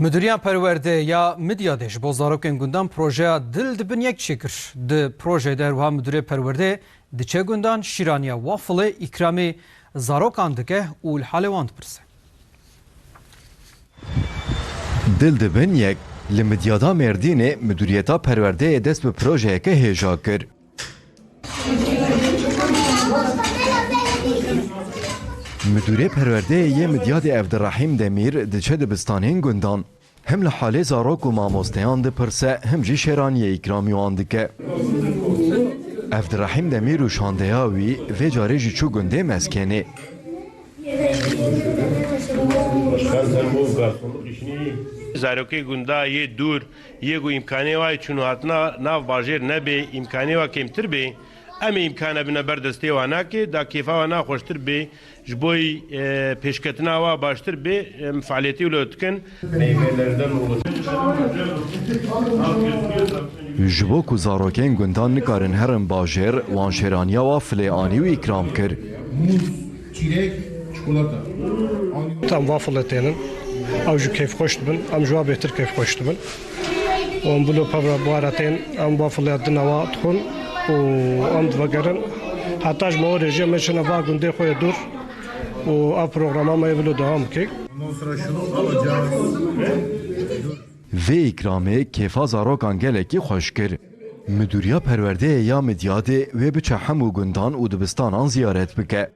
Müdüriyên perwerde ya Midyadê ji bo zarokên gundan projeya dil dibin yek çêkir. Di projeyê de herwiha müdürê perwerde diçe gundan şîraniya wafilê îkramê zarokan dike û li halê wan dipirse. Dil dibin yek li Midyada Mêrdînê Müdüriyeta Perwerdeyê dest bi projeyeke hêja kir. مدیر پرورده ی مدیاد عبدالرحیم دمیر د چه د گندان هم له حاله زاروک و ماموستیان د پرسه هم جی شیرانی اکرامی واندکه عبدالرحیم دمیر و شاندهاوی وی جاره چو گنده مسکنه زاروکی گنده یه دور یه گو امکانه وای چونو حتنا ناو باجر نبی امکانه وای کمتر بی امی امکان ابن بردستی و آنکه دا کیفا و نا خوشتر بی جبوی پیشکتنا و باشتر بی فعالیتی و لطکن جبو کزاروکین گندان نکارن هرم باجر وانشیرانیا و فلیانی و اکرام کر تام وافل تنن أو جو کیف خوشت بن ام جواب بهتر کیف خوشت بن. اون بلو پاورا بواراتن ام وافل ادنوا تخون و ام دوگرن حتیش ما رژیم میشه نباغون ده خوی دور و آب پروگرام ما ایبل دام کی وی اکرامه که فاز آرک کی خوشگر مدیریا پرورده یا مدیاده وی به چه حمو گندان اودبستان آن زیارت بکه.